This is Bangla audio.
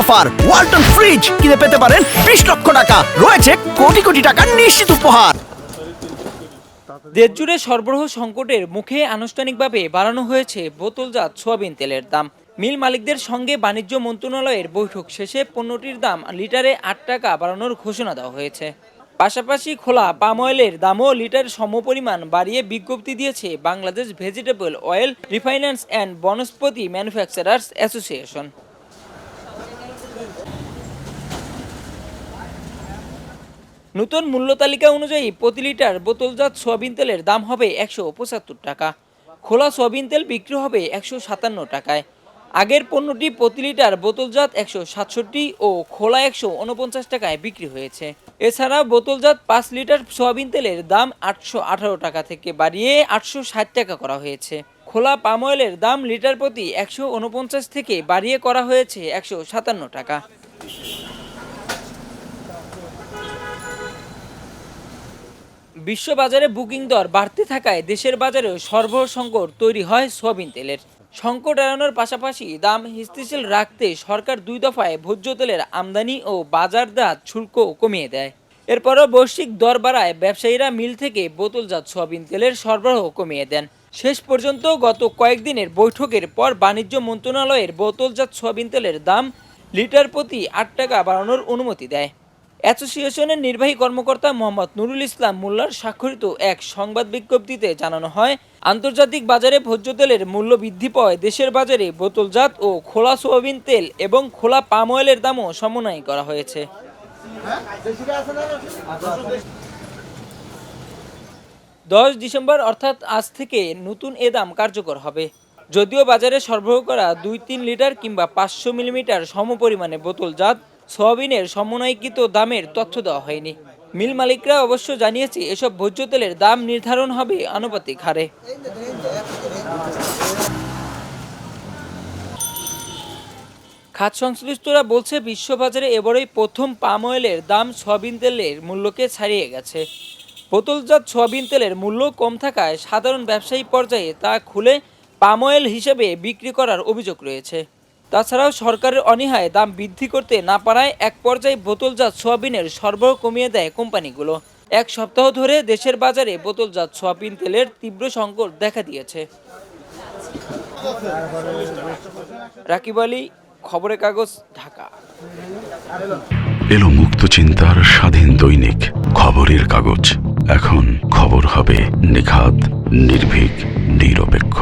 অফার। ওয়ালটন ফ্রিজ কিনে পেতে পারেন বিশ লক্ষ টাকা। রয়েছে কোটি কোটি টাকার নিশ্চিত উপহার। দেশজুড়ে সরবরাহ সংকটের মুখে আনুষ্ঠানিকভাবে বাড়ানো হয়েছে বোতলজাত সোয়াবিন তেলের দাম। মিল মালিকদের সঙ্গে বাণিজ্য মন্ত্রণালয়ের বৈঠক শেষে পণ্যটির দাম লিটারে আট টাকা বাড়ানোর ঘোষণা দেওয়া হয়েছে। পাশাপাশি খোলা পাম অয়েলের দামও লিটার সমপরিমাণ বাড়িয়ে বিজ্ঞপ্তি দিয়েছে Bangladesh vegetable oil refiners and Vanaspati manufacturers association. নতুন মূল্য তালিকা অনুযায়ী প্রতি লিটার বোতলজাত সয়াবিন তেলের দাম হবে একশো পঁচাত্তর টাকা। খোলা সয়াবিন তেল বিক্রি হবে একশো সাতান্ন টাকায়। আগের পণ্যটি প্রতি লিটার বোতলজাত একশো সাতষট্টি ও খোলা একশো উনপঞ্চাশ টাকায় বিক্রি হয়েছে। এছাড়া বোতলজাত পাঁচ লিটার সয়াবিন তেলের দাম আটশো আঠারো টাকা থেকে বাড়িয়ে আটশো ষাট টাকা করা হয়েছে। খোলা পাম অয়েলের দাম লিটার প্রতি একশো উনপঞ্চাশ থেকে বাড়িয়ে করা হয়েছে একশো সাতান্ন টাকা। বিশ্ববাজারে বুকিং দর বাড়তে থাকায় দেশের বাজারেও সরবরাহ সংকট তৈরি হয় সোয়াবিন তেলের। সংকট এড়ানোর পাশাপাশি দাম স্থিতিশীল রাখতে সরকার দুই দফায় ভোজ্য তেলের আমদানি ও বাজার দাঁত শুল্ক কমিয়ে দেয়। এরপরও বৈশ্বিক দর বাড়ায় ব্যবসায়ীরা মিল থেকে বোতলজাত সোয়াবিন তেলের সরবরাহ কমিয়ে দেন। শেষ পর্যন্ত গত কয়েকদিনের বৈঠকের পর বাণিজ্য মন্ত্রণালয়ের বোতলজাত সোয়াবিন তেলের দাম লিটার প্রতি আট টাকা বাড়ানোর অনুমতি দেয়। অ্যাসোসিয়েশনের নির্বাহী কর্মকর্তা মোহাম্মদ নুরুল ইসলাম মোল্লার স্বাক্ষরিত এক সংবাদ বিজ্ঞপ্তিতে জানানো হয়, আন্তর্জাতিক বাজারে ভোজ্য তেলের মূল্য বৃদ্ধি পাওয়ায় দেশের বাজারে বোতলজাত ও খোলা সোয়াবিন তেল এবং খোলা পাম অয়েলের দামও সমন্বয় করা হয়েছে। দশ ডিসেম্বর অর্থাৎ আজ থেকে নতুন এ দাম কার্যকর হবে। যদিও বাজারে সরবরাহ করা দুই তিন লিটার কিংবা পাঁচশো মিলিমিটার সমপরিমাণে বোতলজাত সয়াবিনের সমন্বয়কৃত দামের তথ্য দেওয়া হয়নি। মিল মালিকরা অবশ্য জানিয়েছে, এসব ভোজ্য তেলের দাম নির্ধারণ হবে আনুপাতিক হারে। খাত সংশ্লিষ্টরা বলছে, বিশ্ববাজারে এবারই প্রথম পাম অয়েলের দাম সয়াবিন তেলের মূল্যকে ছাড়িয়ে গেছে। বোতলজাত সয়াবিন তেলের মূল্য কম থাকায় সাধারণ ব্যবসায়ী পর্যায়ে তা খুলে পাম অয়েল হিসেবে বিক্রি করার অভিযোগ রয়েছে। তাছাড়াও সরকারের অনীহায় দাম বৃদ্ধি করতে না পারায় এক পর্যায়ে বোতলজাত সোয়াবিনের সরবরাহ কমিয়ে দেয় কোম্পানিগুলো। এক সপ্তাহ ধরে দেশের বাজারে বোতলজাত সোয়াবিন তেলের তীব্র সংকট দেখা দিয়েছে। রাকিব আলী, খবরের কাগজ, ঢাকা। এলো মুক্ত চিন্তার স্বাধীন দৈনিক খবরের কাগজ। এখন খবর হবে নিখাত, নির্ভীক, নিরপেক্ষ।